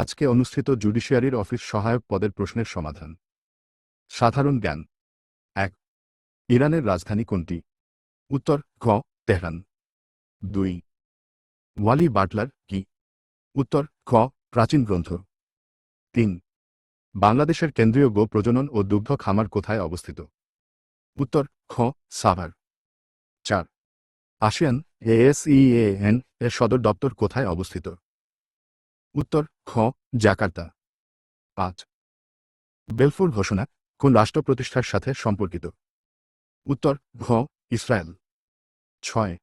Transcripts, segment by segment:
আজকে অনুষ্ঠিত জুডিশিয়ারির অফিস সহায়ক পদের প্রশ্নের সমাধান। সাধারণ জ্ঞান। এক, ইরানের রাজধানী কোনটি? উত্তর খ তেহরান। দুই, ওয়ালি বাটলার কি? উত্তর খ প্রাচীন গ্রন্থ। তিন, বাংলাদেশের কেন্দ্রীয় গো প্রজনন ও দুগ্ধ খামার কোথায় অবস্থিত? উত্তর খ সাভার। চার, আসিয়ান এএসইএএন এর সদর দপ্তর কোথায় অবস্থিত? উত্তর, খ, জাকার্তা। পাঁচ। বেলফোর ঘোষণা কোন রাষ্ট্র প্রতিষ্ঠার সাথে সম্পর্কিত? উত্তর, ঘ, ইসরায়েল। ছয়।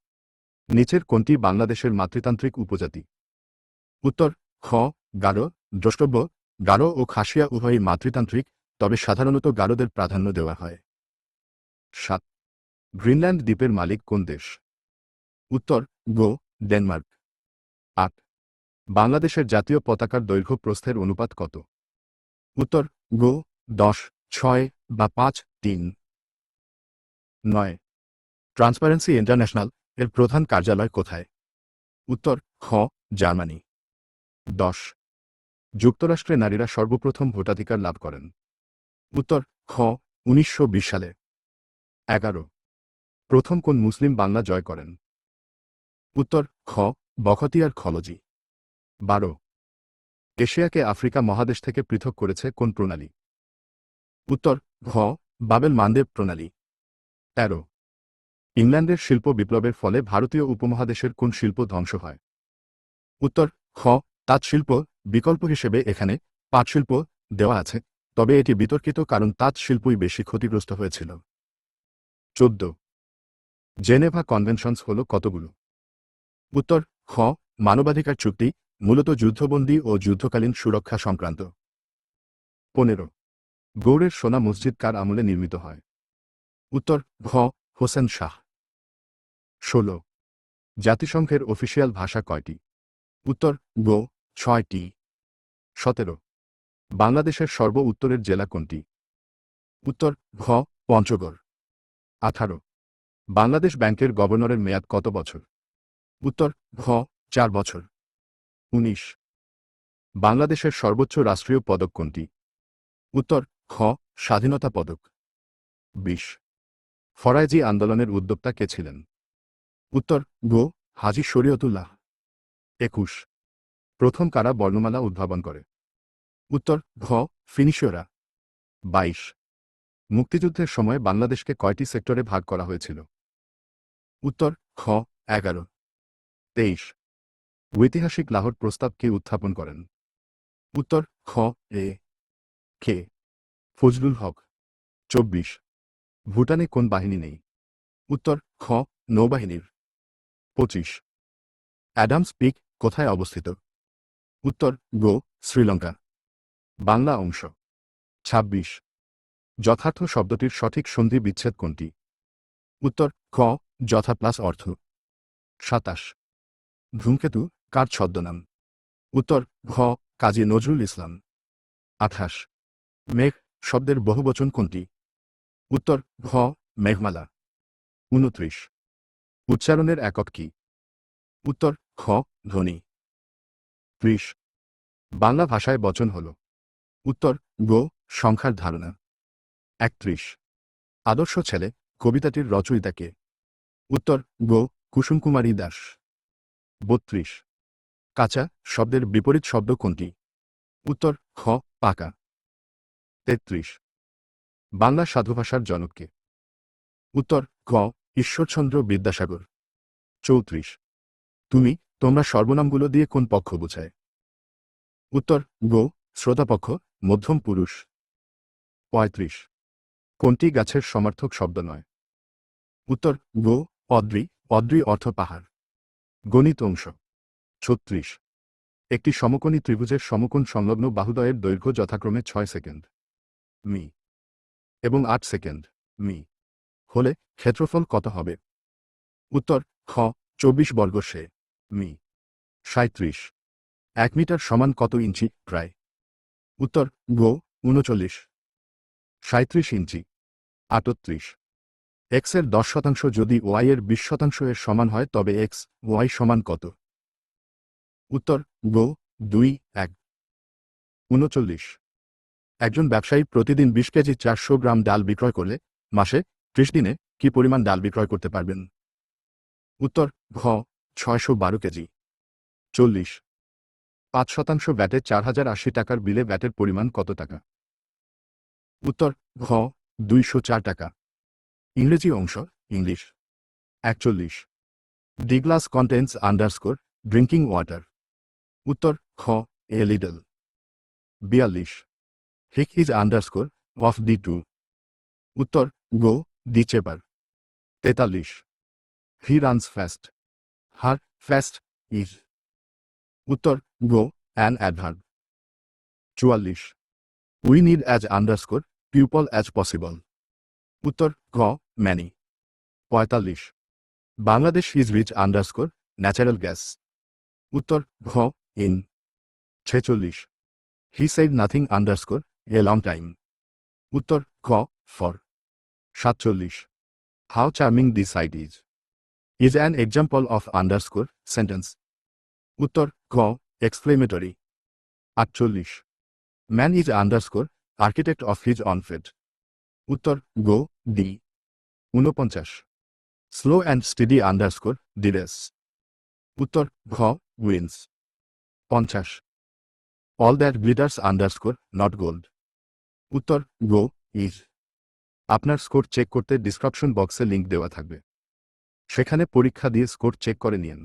নিচের কোনটি বাংলাদেশের মাতৃতান্ত্রিক উপজাতি? উত্তর, খ, গারো, দ্রষ্টব্য, গারো ও খাসিয়া উভয়ই মাতৃতান্ত্রিক, তবে সাধারণত গারোদের প্রাধান্য দেওয়া হয়। সাত। গ্রিনল্যান্ড দ্বীপের মালিক কোন দেশ? উত্তর, গো, ডেনমার্ক। আট। বাংলাদেশের জাতীয় পতাকার দৈর্ঘ্য প্রস্থের অনুপাত কত? উত্তর, গো, দশ, ছয় বা পাঁচ, তিন। নয়। ট্রান্সপারেন্সি ইন্টারন্যাশনাল এর প্রধান কার্যালয় কোথায়? উত্তর, খ, জার্মানি। দশ। যুক্তরাষ্ট্রে নারীরা সর্বপ্রথম ভোটাধিকার লাভ করেন। উত্তর, খ, উনিশশো বিশ সালে। এগারো। প্রথম কোন মুসলিম বাংলা জয় করেন? উত্তর, খ, বখতিয়ার খলজি। বারো। এশিয়াকে আফ্রিকা মহাদেশ থেকে পৃথক করেছে কোন প্রণালী? উত্তর, ঘ, বাবেল মানদেব প্রণালী। তেরো। ইংল্যান্ডের শিল্প বিপ্লবের ফলে ভারতীয় উপমহাদেশের কোন শিল্প ধ্বংস হয়? উত্তর খ তাঁত শিল্প বিকল্প হিসেবে এখানে পাট শিল্প দেওয়া আছে, তবে এটি বিতর্কিত কারণ তাঁত শিল্পই বেশি ক্ষতিগ্রস্ত হয়েছিল। চোদ্দ। জেনেভা কনভেনশনস হল কতগুলো? উত্তর খ মানবাধিকার চুক্তি মূলত যুদ্ধবন্দী ও যুদ্ধকালীন সুরক্ষা সংক্রান্ত। পনেরো, গৌড়ের সোনা মসজিদ কার আমলে নির্মিত হয়? উত্তর, ঘ, হোসেন শাহ। ষোলো, জাতিসংঘের অফিসিয়াল ভাষা কয়টি? উত্তর, গো, ছয়টি। সতেরো, বাংলাদেশের সর্ব উত্তরের জেলা কোনটি? উত্তর, ঘ, পঞ্চগড়। আঠারো, বাংলাদেশ ব্যাংকের গভর্নরের মেয়াদ কত বছর? উত্তর, ঘ, চার বছর। উনিশ। বাংলাদেশের সর্বোচ্চ রাষ্ট্রীয় পদক কোনটি? উত্তর, খ, স্বাধীনতা পদক। বিশ। ফরাইজি আন্দোলনের উদ্যোক্তা কে ছিলেন? উত্তর, গো, হাজি শরীয়তুল্লাহ। একুশ। প্রথম কারা বর্ণমালা উদ্ভাবন করে? উত্তর, ঘ, ফিনিশিয়রা। বাইশ। মুক্তিযুদ্ধের সময় বাংলাদেশকে কয়টি সেক্টরে ভাগ করা হয়েছিল? উত্তর, খ, এগারো। তেইশ। ঐতিহাসিক লাহোর প্রস্তাব কে উত্থাপন করেন। উত্তর, খ, এ, কে। ফজলুল হক, চব্বিশ। ভুটানে কোন বাহিনী নেই? উত্তর, খ, নৌবাহিনীর। পঁচিশ। অ্যাডামস পিক কোথায় অবস্থিত? উত্তর, গো, শ্রীলঙ্কা। বাংলা অংশ। ২৬ যথার্থ শব্দটির সঠিক সন্ধি বিচ্ছেদ কোনটি? উত্তর ক যথা প্লাস অর্থ। সাতাশ। ধূমকেতু কার ছদ্মনাম? উত্তর, ঘ, কাজী নজরুল ইসলাম। আঠাশ, মেঘ শব্দের বহুবচন কোনটি? উত্তর, ঘ, মেঘমালা। উনত্রিশ উচ্চারণের একক কি? উত্তর খ ধ্বনি। ত্রিশ, বাংলা ভাষায় বচন হল। উত্তর, গো, সংখ্যার ধারণা। একত্রিশ, আদর্শ ছেলে, কবিতাটির রচয়িতা কে? উত্তর, গো, কুসুমকুমারী দাস। বত্রিশ কাঁচা শব্দের বিপরীত শব্দ কোনটি? উত্তর, খ, পাকা। তেত্রিশ। বাংলা সাধুভাষার জনককে। উত্তর ক ঈশ্বরচন্দ্র বিদ্যাসাগর। চৌত্রিশ। তুমি, তোমরা সর্বনামগুলো দিয়ে কোন পক্ষ বোঝায়? উত্তর, গো, শ্রোতাপক্ষ, মধ্যম পুরুষ। পঁয়ত্রিশ। কোনটি গাছের সমার্থক শব্দ নয়? উত্তর, গো, অদ্রি অদ্রি অর্থ পাহাড়। গণিত অংশ। ছত্রিশ। একটি সমকোণী ত্রিভুজের সমকোণ সংলগ্ন বাহুদয়ের দৈর্ঘ্য যথাক্রমে ছয় সেকেন্ড। মি। এবং আট সেকেন্ড। মি। হলে ক্ষেত্রফল কত হবে? উত্তর, খ, চব্বিশ বর্গ সে। মি। সাঁত্রিশ এক মিটার সমান কত ইঞ্চি? প্রায়। উত্তর, গো, উনচল্লিশ। সাঁত্রিশ ইঞ্চি। আটত্রিশ। এক্সের দশ শতাংশ যদি ওয়াই এর বিশ শতাংশ এর সমান হয়, তবে এক্স ওয়াই সমান কত? উত্তর, গো, দুই, এক। উনচল্লিশ। একজন ব্যবসায়ী প্রতিদিন বিশ কেজি চারশো গ্রাম ডাল বিক্রয় করলে মাসে ত্রিশ দিনে কি পরিমাণ ডাল বিক্রয় করতে পারবেন? উত্তর, ঘ, ছয়শো বারো কেজি। চল্লিশ। পাঁচ শতাংশ ব্যাটে চার হাজার আশি টাকার বিলে ব্যাটের পরিমাণ কত টাকা? উত্তর, ঘ, দুইশো চার টাকা। ইংরেজি অংশ, ইংলিশ। একচল্লিশ। The glass contains underscore, drinking water. উত্তর, খ, এ লিডল। বিয়াল্লিশ। Hick is underscore of the two উত্তর, গো, দি চেপার। তেতাল্লিশ। He runs fast here fast is উত্তর, গো অ্যান অ্যাডভার্ব চুয়াল্লিশ। We need as underscore people as possible উত্তর গ ম্যানি পঁয়তাল্লিশ। Bangladesh is rich underscore natural gas উত্তর, ঘ ইন ছেচল্লিশ। He said nothing underscore a long time. উত্তর খ ফর। সাতচল্লিশ। How charming the sight is. Is an example of underscore sentence. উত্তর গ এক্সপ্লেমেটরি আটচল্লিশ। Man is underscore, architect of his own fate উত্তর, গো, ডি। ঊনপঞ্চাশ। Slow and steady underscore the race উত্তর, ঘ, উইন্স। পঞ্চাশ। All that glitters underscore not gold উত্তর গো ইজ আপনার স্কোর চেক করতে ডিসক্রিপশন বক্সে লিঙ্ক দেওয়া থাকবে। সেখানে পরীক্ষা দিয়ে স্কোর চেক করে নিন।